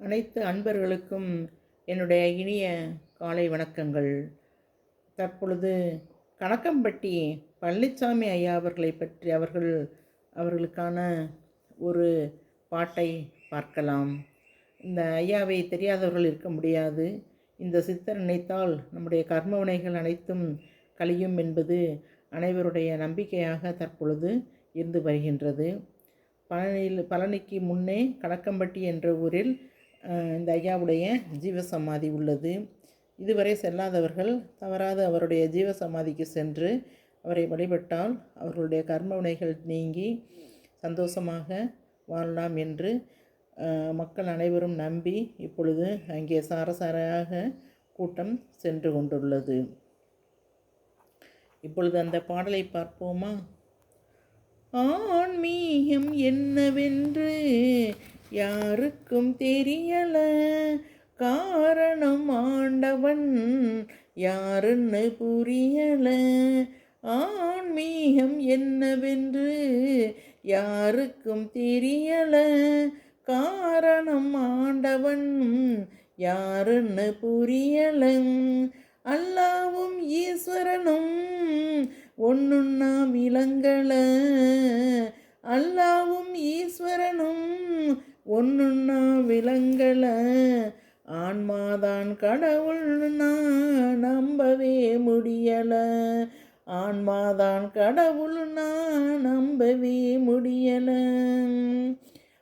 அனைத்து அன்பர்களுக்கும் என்னுடைய இனிய காலை வணக்கங்கள். தற்பொழுது கணக்கம்பட்டி பழனிசாமி ஐயா அவர்களை பற்றி அவர்கள் அவர்களுக்கான ஒரு பாட்டை பார்க்கலாம். இந்த ஐயாவை தெரியாதவர்கள் இருக்க முடியாது. இந்த சித்தர் நினைத்தால் நம்முடைய கர்மவினைகள் அனைத்தும் கழியும் என்பது அனைவருடைய நம்பிக்கையாக தற்பொழுது இருந்து வருகின்றது. பழனியில் பழனிக்கு முன்னே கணக்கம்பட்டி என்ற ஊரில் இந்த ஐயாவுடைய ஜீவசமாதி உள்ளது. இதுவரை செல்லாதவர்கள் தவறாது அவருடைய ஜீவசமாதிக்கு சென்று அவரை வழிபட்டால் அவர்களுடைய கர்ம வினைகள் நீங்கி சந்தோஷமாக வாழலாம் என்று மக்கள் அனைவரும் நம்பி இப்பொழுது அங்கே சாரசாராக கூட்டம் சென்று கொண்டுள்ளது. இப்பொழுது அந்த பாடலை பார்ப்போமா? ஆன்மீகம் என்னவென்று யாருக்கும் தெரியல. காரணம் ஆண்டவன் யாருன்னு புரியல. ஆன்மீகம் என்னவென்று யாருக்கும் தெரியல. காரணம் ஆண்டவன் யாருன்னு புரியல. அல்லாவும் ஈஸ்வரனும் ஒன்றுன்னா விலங்கல அல்லாவும் ஈஸ்வரனும் ஒன்றுன்னா விலங்கல. ஆன்மாதான் கடவுள்னா நம்பவே முடியலை. ஆன்மாதான் கடவுள்னா நம்பவே முடியலை.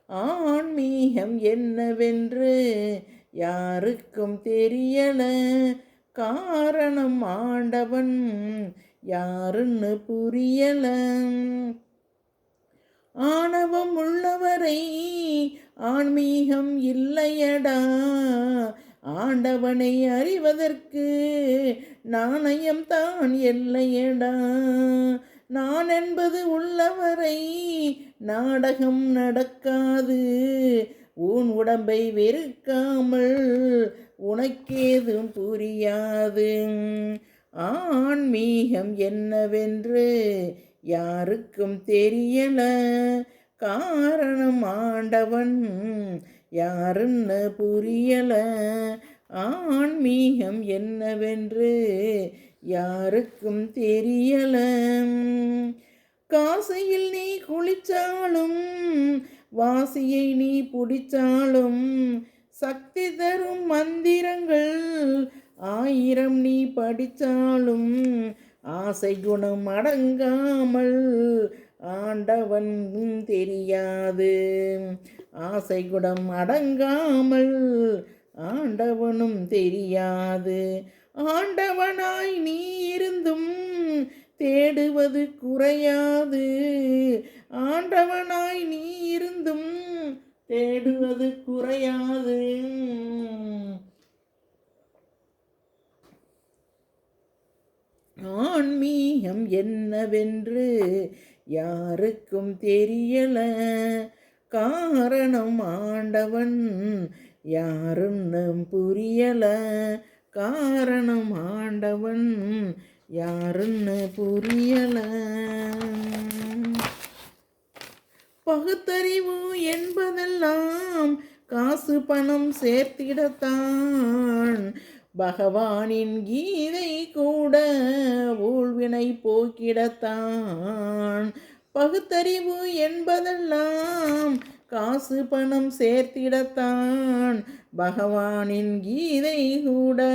ஆன்மீகம் என்னவென்று யாருக்கும் தெரியல. காரணம் ஆண்டவன் யாருன்னு புரியல. ஆணவம் உள் ஆன்மீகம் இல்லையடா. ஆண்டவனை அறிவதற்கு நாணயம் தான் எல்லையடா நான் என்பது உள்ளவரை நாடகம் நடக்காது. உன் உடம்பை வெறுக்காமல் உனக்கேதும் புரியாது. ஆன்மீகம் என்னவென்று யாருக்கும் தெரியல. காரணம் ஆண்டவன். யாருன்னு புரியல. ஆன்மீகம் என்னவென்று யாருக்கும் தெரியல. காசையில் நீ குளிச்சாலும் வாசியை நீ பிடிச்சாலும் சக்தி தரும் மந்திரங்கள் ஆயிரம் நீ படித்தாலும் ஆசை குணம் அடங்காமல் ஆண்டவன் தெரியாது. ஆசை குடம் அடங்காமல் ஆண்டவனும் தெரியாது. ஆண்டவனாய் நீ இருந்தும் தேடுவது குறையாது. ஆண்டவனாய் நீ இருந்தும் தேடுவது குறையாது. ஆன்மீகம் என்னவென்று யாருக்கும் தெரியல. காரணம் ஆண்டவன் யாருன்னு புரியல. காரணம் ஆண்டவன் யாருன்னு புரியல. பகுத்தறிவு என்பதெல்லாம் காசு பணம் சேர்த்திடத்தான். பகவானின் கீதை கூட ஊழ்வினை போக்கிடத்தான். பகுத்தறிவு என்பதெல்லாம் காசு பணம் சேர்த்திடத்தான். பகவானின் கீதை கூட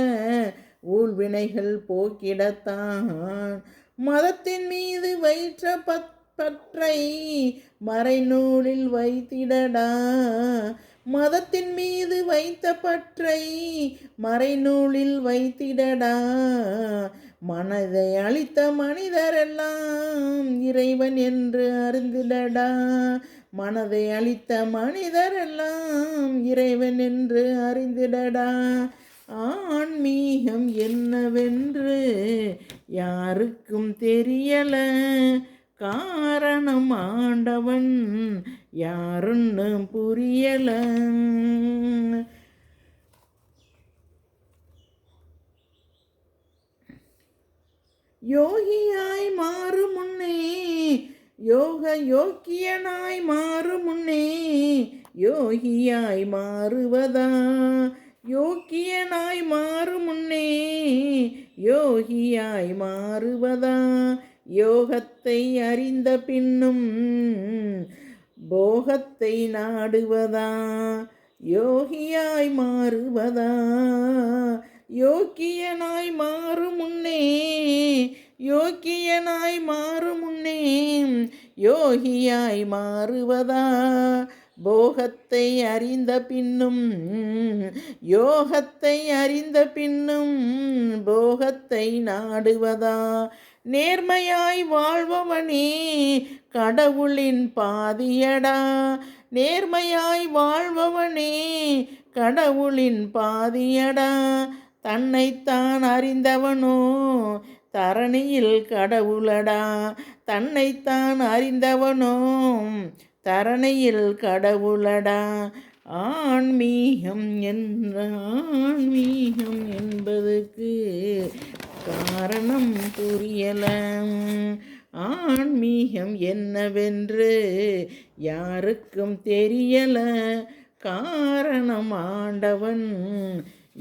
ஊழ்வினைகள் போக்கிடத்தான். மதத்தின் மீது வயிற்ற பத் பற்றை மறைநூலில் வைத்திடடா. மதத்தின் மீது வைத்த பற்றை மறைநூலில் வைத்திடடா. மனதை அளித்த மனிதரெல்லாம் இறைவன் என்று அறிந்திடடா. மனதை அளித்த மனிதரெல்லாம் இறைவன் என்று அறிந்திடடா. ஆன்மீகம் என்னவென்று யாருக்கும் தெரியல. காரணம் ஆண்டவன் யாருன்னு புரியல. யோகியாய் மாறு முன்னே யோக யோக்கியனாய் மாறு முன்னே யோகியாய் மாறுவதா? யோக்கியனாய் மாறு முன்னே யோகியாய் மாறுவதா? யோகத்தை அறிந்த பின்னும் போகத்தை நாடுவதா? யோகியாய் மாறுவதா? யோக்கியனாய் மாறும் முன்னே யோக்கியனாய் மாறும் முன்னே யோகியாய் மாறுவதா? போகத்தை அறிந்த பின்னும் யோகத்தை அறிந்த பின்னும் போகத்தை நாடுவதா? நேர்மையாய் வாழ்பவனே கடவுளின் பாதியடா. நேர்மையாய் வாழ்பவனே கடவுளின் பாதியடா. தன்னைத்தான் அறிந்தவனோ தரணியில் கடவுளடா. தன்னைத்தான் அறிந்தவனோ தரணியில் கடவுளடா. ஆன்மீகம் என்ற ஆன்மீகம் என்பதுக்கு காரணம் புரியல ஆன்மீகம் என்னவென்று யாருக்கும் தெரியல. காரணம் ஆண்டவன்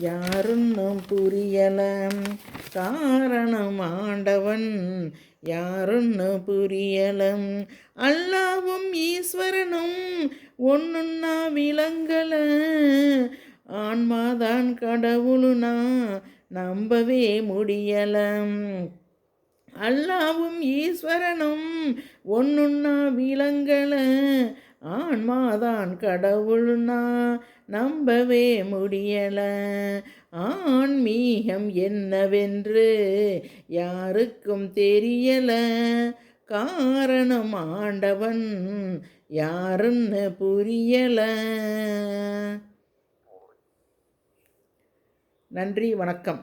யாருன்னும் புரியல. காரணம் ஆண்டவன் யாருன்னு புரியலம் அல்லாவும் ஈஸ்வரனும் ஒன்றுன்னா விலங்கல ஆன்மாதான் கடவுளுனா நம்பவே முடியலம் அல்லாவும் ஈஸ்வரனும் ஒன்றுன்னா விலங்கல ஆன்மாதான் கடவுள்னா நம்பவே முடியல. ஆன்மீகம் என்னவென்று யாருக்கும் தெரியல. காரணம் ஆண்டவன் யாருன்னு புரியலை. நன்றி வணக்கம்.